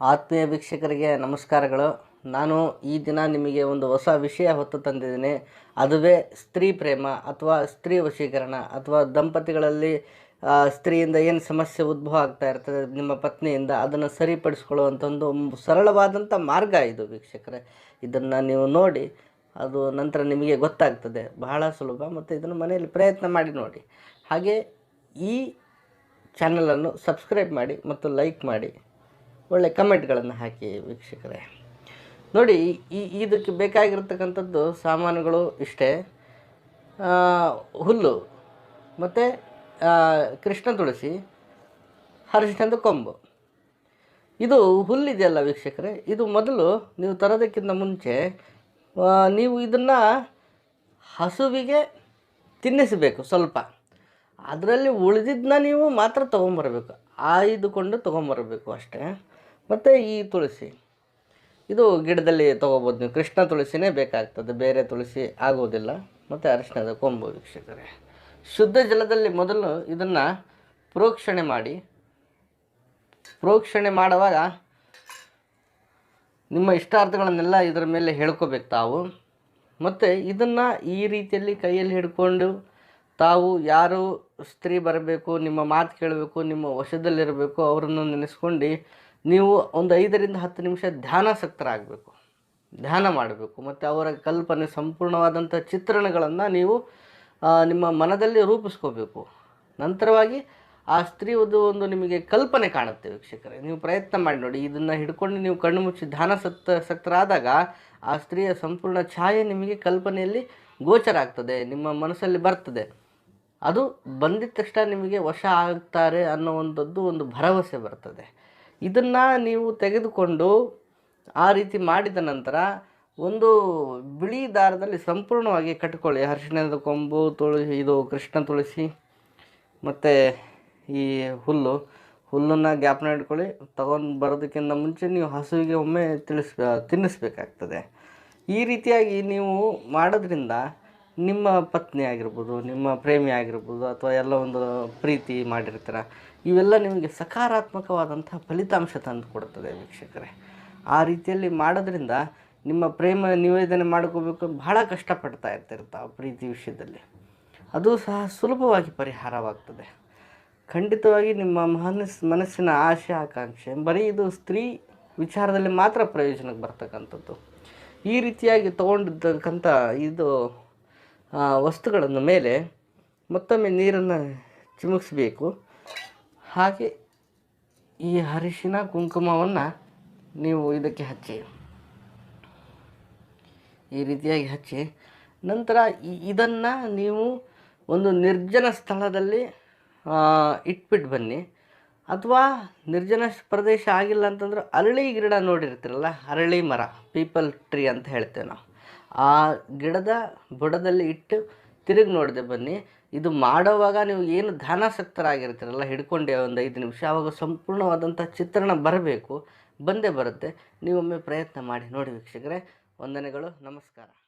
ಆತ್ಮೀಯ ವೀಕ್ಷಕರಿಗೆ ನಮಸ್ಕಾರಗಳು. ನಾನು ಈ ದಿನ ನಿಮಗೆ ಒಂದು ಹೊಸ ವಿಷಯ ಹೊತ್ತು ತಂದಿದ್ದೀನಿ. ಅದುವೇ ಸ್ತ್ರೀ ಪ್ರೇಮ ಅಥವಾ ಸ್ತ್ರೀ ವಶೀಕರಣ ಅಥವಾ ದಂಪತಿಗಳಲ್ಲಿ ಸ್ತ್ರೀಯಿಂದ ಏನು ಸಮಸ್ಯೆ ಉದ್ಭವ ಆಗ್ತಾ ಇರ್ತದೆ ನಿಮ್ಮ ಪತ್ನಿಯಿಂದ ಅದನ್ನು ಸರಿಪಡಿಸ್ಕೊಳ್ಳುವಂಥ ಒಂದು ಸರಳವಾದಂಥ ಮಾರ್ಗ ಇದು ವೀಕ್ಷಕರೇ. ಇದನ್ನು ನೀವು ನೋಡಿ, ಅದು ನಂತರ ನಿಮಗೆ ಗೊತ್ತಾಗ್ತದೆ. ಬಹಳ ಸುಲಭ ಮತ್ತು ಇದನ್ನು ಮನೆಯಲ್ಲಿ ಪ್ರಯತ್ನ ಮಾಡಿ ನೋಡಿ. ಹಾಗೆ ಈ ಚಾನಲನ್ನು ಸಬ್ಸ್ಕ್ರೈಬ್ ಮಾಡಿ ಮತ್ತು ಲೈಕ್ ಮಾಡಿ. ಒಳ್ಳೆ ಕಮೆಂಟ್ಗಳನ್ನು ಹಾಕಿ ವೀಕ್ಷಕರೇ. ನೋಡಿ, ಈ ಇದಕ್ಕೆ ಬೇಕಾಗಿರ್ತಕ್ಕಂಥದ್ದು ಸಾಮಾನುಗಳು ಇಷ್ಟೇ. ಹುಲ್ಲು, ಮತ್ತು ಕೃಷ್ಣ ತುಳಸಿ ಅರಿಶಿಣದ ಕೊಂಬು. ಇದು ಹುಲ್ಲಿದೆಯಲ್ಲ ವೀಕ್ಷಕರೇ, ಇದು ಮೊದಲು ನೀವು ತರೋದಕ್ಕಿಂತ ಮುಂಚೆ ನೀವು ಇದನ್ನು ಹಸುವಿಗೆ ತಿನ್ನಿಸಬೇಕು ಸ್ವಲ್ಪ. ಅದರಲ್ಲಿ ಉಳಿದಿದ್ದನ್ನ ನೀವು ಮಾತ್ರ ತೊಗೊಂಬರ್ಬೇಕು, ಆಯ್ದುಕೊಂಡು ತೊಗೊಂಬರಬೇಕು ಅಷ್ಟೇ. ಮತ್ತು ಈ ತುಳಸಿ. ಇದು ಗಿಡದಲ್ಲಿ ತೊಗೋಬೋದು ನೀವು. ಕೃಷ್ಣ ತುಳಸಿನೇ ಬೇಕಾಗ್ತದೆ. ಬೇರೆ ತುಳಸಿ ಆಗೋದಿಲ್ಲ. ಮತ್ತು ಅರಿಶಿಣದ ಕೊಂಬು ವೀಕ್ಷಕರೇ. ಶುದ್ಧ ಜಲದಲ್ಲಿ ಮೊದಲು ಇದನ್ನು ಪ್ರೋಕ್ಷಣೆ ಮಾಡಿ. ಪ್ರೋಕ್ಷಣೆ ಮಾಡುವಾಗ ನಿಮ್ಮ ಇಷ್ಟಾರ್ಥಗಳನ್ನೆಲ್ಲ ಇದರ ಮೇಲೆ ಹೇಳ್ಕೋಬೇಕು ತಾವು. ಮತ್ತು ಇದನ್ನು ಈ ರೀತಿಯಲ್ಲಿ ಕೈಯಲ್ಲಿ ಹಿಡ್ಕೊಂಡು ತಾವು ಯಾರು ಸ್ತ್ರೀ ಬರಬೇಕು, ನಿಮ್ಮ ಮಾತು ಕೇಳಬೇಕು, ನಿಮ್ಮ ವಶದಲ್ಲಿರಬೇಕು, ಅವರನ್ನು ನೆನೆಸ್ಕೊಂಡು ನೀವು ಒಂದು ಐದರಿಂದ ಹತ್ತು ನಿಮಿಷ ಧ್ಯಾನಾಸಕ್ತರಾಗಬೇಕು ಧ್ಯಾನ ಮಾಡಬೇಕು. ಮತ್ತು ಅವರ ಕಲ್ಪನೆ ಸಂಪೂರ್ಣವಾದಂಥ ಚಿತ್ರಣಗಳನ್ನು ನೀವು ನಿಮ್ಮ ಮನದಲ್ಲಿ ರೂಪಿಸ್ಕೋಬೇಕು. ನಂತರವಾಗಿ ಆ ಸ್ತ್ರೀಯದು ಒಂದು ನಿಮಗೆ ಕಲ್ಪನೆ ಕಾಣುತ್ತೆ ವೀಕ್ಷಕರೇ. ನೀವು ಪ್ರಯತ್ನ ಮಾಡಿ ನೋಡಿ. ಇದನ್ನು ಹಿಡ್ಕೊಂಡು ನೀವು ಕಣ್ಣು ಮುಚ್ಚಿ ಧ್ಯಾನ ಸತ್ತ ಸಕ್ತರಾದಾಗ ಆ ಸ್ತ್ರೀಯ ಸಂಪೂರ್ಣ ಛಾಯೆ ನಿಮಗೆ ಕಲ್ಪನೆಯಲ್ಲಿ ಗೋಚರ ಆಗ್ತದೆ. ನಿಮ್ಮ ಮನಸ್ಸಲ್ಲಿ ಬರ್ತದೆ. ಅದು ಬಂದಿದ ತಕ್ಷಣ ನಿಮಗೆ ವಶ ಆಗ್ತಾರೆ ಅನ್ನೋವಂಥದ್ದು ಒಂದು ಭರವಸೆ ಬರ್ತದೆ. ಇದನ್ನು ನೀವು ತೆಗೆದುಕೊಂಡು ಆ ರೀತಿ ಮಾಡಿದ ನಂತರ ಒಂದು ಬಿಳಿ ದಾರದಲ್ಲಿ ಸಂಪೂರ್ಣವಾಗಿ ಕಟ್ಕೊಳ್ಳಿ ಅರಿಶಿಣದ ಕೊಂಬು, ತುಳಸಿ, ಇದು ಕೃಷ್ಣ ತುಳಸಿ, ಮತ್ತು ಈ ಹುಲ್ಲು. ಹುಲ್ಲನ್ನು ಜ್ಞಾಪನ ಇಟ್ಕೊಳ್ಳಿ. ತಗೊಂಡು ಬರೋದಕ್ಕಿಂತ ಮುಂಚೆ ನೀವು ಹಸುವಿಗೆ ಒಮ್ಮೆ ತಿಳಿಸ್ ತಿನ್ನಿಸ್ಬೇಕಾಗ್ತದೆ. ಈ ರೀತಿಯಾಗಿ ನೀವು ಮಾಡೋದ್ರಿಂದ ನಿಮ್ಮ ಪತ್ನಿ ಆಗಿರ್ಬೋದು, ನಿಮ್ಮ ಪ್ರೇಮಿ ಆಗಿರ್ಬೋದು ಅಥವಾ ಎಲ್ಲ ಒಂದು ಪ್ರೀತಿ ಮಾಡಿರ್ತೀರ, ಇವೆಲ್ಲ ನಿಮಗೆ ಸಕಾರಾತ್ಮಕವಾದಂಥ ಫಲಿತಾಂಶ ತಂದು ಕೊಡ್ತದೆ ವೀಕ್ಷಕರೇ. ಆ ರೀತಿಯಲ್ಲಿ ಮಾಡೋದ್ರಿಂದ ನಿಮ್ಮ ಪ್ರೇಮ ನಿವೇದನೆ ಮಾಡ್ಕೋಬೇಕು ಬಹಳ ಕಷ್ಟಪಡ್ತಾ ಇರ್ತಿರ್ತಾವೆ ಪ್ರೀತಿ ವಿಷಯದಲ್ಲಿ. ಅದು ಸಹ ಸುಲಭವಾಗಿ ಪರಿಹಾರವಾಗ್ತದೆ. ಖಂಡಿತವಾಗಿ ನಿಮ್ಮ ಮನಸ್ ಮನಸ್ಸಿನ ಆಶೆ, ಆಕಾಂಕ್ಷೆ, ಬರೀ ಇದು ಸ್ತ್ರೀ ವಿಚಾರದಲ್ಲಿ ಮಾತ್ರ ಪ್ರಯೋಜನಕ್ಕೆ ಬರ್ತಕ್ಕಂಥದ್ದು. ಈ ರೀತಿಯಾಗಿ ತೊಗೊಂಡಿರ್ತಕ್ಕಂಥ ಇದು ವಸ್ತುಗಳನ್ನು ಮೇಲೆ ಮತ್ತೊಮ್ಮೆ ನೀರನ್ನು ಚಿಮುಕಿಸಬೇಕು. ಹಾಗೆ ಈ ಅರಿಶಿನ ಕುಂಕುಮವನ್ನು ನೀವು ಇದಕ್ಕೆ ಹಚ್ಚಿ. ಈ ರೀತಿಯಾಗಿ ಹಚ್ಚಿ. ನಂತರ ಇದನ್ನು ನೀವು ಒಂದು ನಿರ್ಜನ ಸ್ಥಳದಲ್ಲಿ ಆ, ಇಟ್ಬಿಟ್ಟು ಬನ್ನಿ. ಅಥವಾ ನಿರ್ಜನ ಪ್ರದೇಶ ಆಗಿಲ್ಲ ಅಂತಂದ್ರೆ ಅರಳಿ ಗಿಡ ನೋಡಿರ್ತೀರಲ್ಲ ಅರಳಿ ಮರ ಪೀಪಲ್ ಟ್ರೀ ಅಂತ ಹೇಳ್ತೇವೆ ನಾವು. ಆ ಗಿಡದ ಬುಡದಲ್ಲಿ ಇಟ್ಟು ತಿರುಗಿ ನೋಡಿದೆ ಬನ್ನಿ. ಇದು ಮಾಡೋವಾಗ ನೀವು ಏನು ಧ್ಯಾನಾಸಕ್ತರಾಗಿರ್ತೀರಲ್ಲ, ಹಿಡ್ಕೊಂಡೆ ಒಂದು ಐದು ನಿಮಿಷ ಆವಾಗ ಸಂಪೂರ್ಣವಾದಂಥ ಚಿತ್ರಣ ಬರಬೇಕು, ಬಂದೇ ಬರುತ್ತೆ. ನೀವೊಮ್ಮೆ ಪ್ರಯತ್ನ ಮಾಡಿ ನೋಡಿ ವೀಕ್ಷಕರೇ. ವಂದನೆಗಳು, ನಮಸ್ಕಾರ.